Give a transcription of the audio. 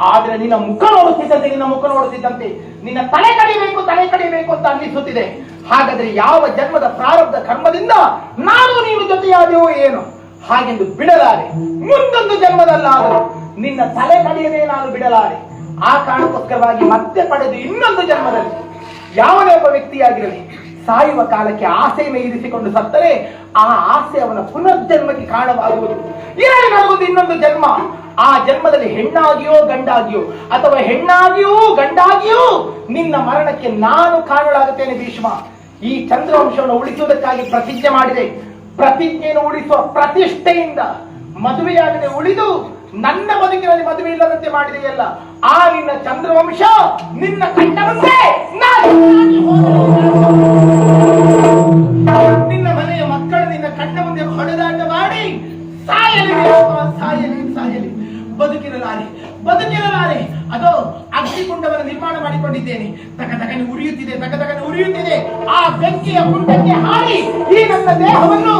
ಆದ್ರೆ ನಿನ್ನ ಮುಖ ನೋಡುತ್ತಿದ್ದಂತೆ, ನಿನ್ನ ಮುಖ ನೋಡುತ್ತಿದ್ದಂತೆ, ನಿನ್ನ ತಲೆ ಕಡಿಬೇಕು ತಲೆ ಕಡಿಬೇಕು ಅಂತ ಅನ್ನಿಸುತ್ತಿದೆ. ಹಾಗಾದ್ರೆ ಯಾವ ಜನ್ಮದ ಪ್ರಾರಬ್ಧ ಕರ್ಮದಿಂದ ನಾನು ನೀನು ಜೊತೆಯಾದೆಯೋ ಏನು? ಹಾಗೆಂದು ಬಿಡಲಾರೆ. ಮುಂದೊಂದು ಜನ್ಮದಲ್ಲಾದರೂ ನಿನ್ನ ತಲೆ ಕಡಿಯದೆ ನಾನು ಬಿಡಲಾರೆ. ಆ ಕಾರಣಕ್ಕೋಸ್ಕರವಾಗಿ ಮತ್ತೆ ಪಡೆದು ಇನ್ನೊಂದು ಜನ್ಮದಲ್ಲಿ ಯಾವನೇ ಒಬ್ಬ ವ್ಯಕ್ತಿಯಾಗಿರಲಿ ಸಾಯುವ ಕಾಲಕ್ಕೆ ಆಸೆಯನ್ನು ಇರಿಸಿಕೊಂಡು ಸತ್ತರೆ, ಆ ಆಸೆ ಅವನ ಪುನರ್ಜನ್ಮಕ್ಕೆ ಕಾರಣವಾಗುವುದು. ಇರಲಿ ನನಗೊಂದು ಇನ್ನೊಂದು ಜನ್ಮ. ಆ ಜನ್ಮದಲ್ಲಿ ಹೆಣ್ಣಾಗಿಯೋ ಗಂಡಾಗಿಯೋ, ಅಥವಾ ಹೆಣ್ಣಾಗಿಯೋ ಗಂಡಾಗಿಯೋ, ನಿನ್ನ ಮರಣಕ್ಕೆ ನಾನು ಕಾರಣಳಾಗುತ್ತೇನೆ ಭೀಷ್ಮ. ಈ ಚಂದ್ರವಂಶವನ್ನು ಉಳಿಸುವುದಕ್ಕಾಗಿ ಪ್ರತಿಜ್ಞೆ ಮಾಡಿದೆ. ಪ್ರತಿಜ್ಞೆಯನ್ನು ಉಳಿಸುವ ಪ್ರತಿಷ್ಠೆಯಿಂದ ಮದುವೆಯಾಗದೆ ಉಳಿದು ನನ್ನ ಬದುಕಿನಲ್ಲಿ ಮದುವೆ ಇಲ್ಲದಂತೆ ಮಾಡಿದೆಯಲ್ಲ, ಆ ನಿನ್ನ ಚಂದ್ರವಂಶ ನಿನ್ನ ಕಂಡ ಸಾಯಲಿ ಭೀಷ್ಮ, ಸಾಯಲಿ ಸಾಯಲಿ. ಬದುಕಿರಲಾರೆ ಬದುಕಿರಲಾರೆ ಅದು ಅಗ್ನಿಕುಂಡವನ್ನು ನಿರ್ಮಾಣ ಮಾಡಿಕೊಂಡಿದ್ದೇನೆ. ತಕ ತಕನೆ ಉರಿಯುತ್ತಿದೆ ತಕ ತಕನೆ ಉರಿಯುತ್ತಿದೆ. ಆ ಬೆಂಕಿಯ ಕುಂಡಕ್ಕೆ ಹಾರಿ ಈ ನನ್ನ ದೇಹವನ್ನು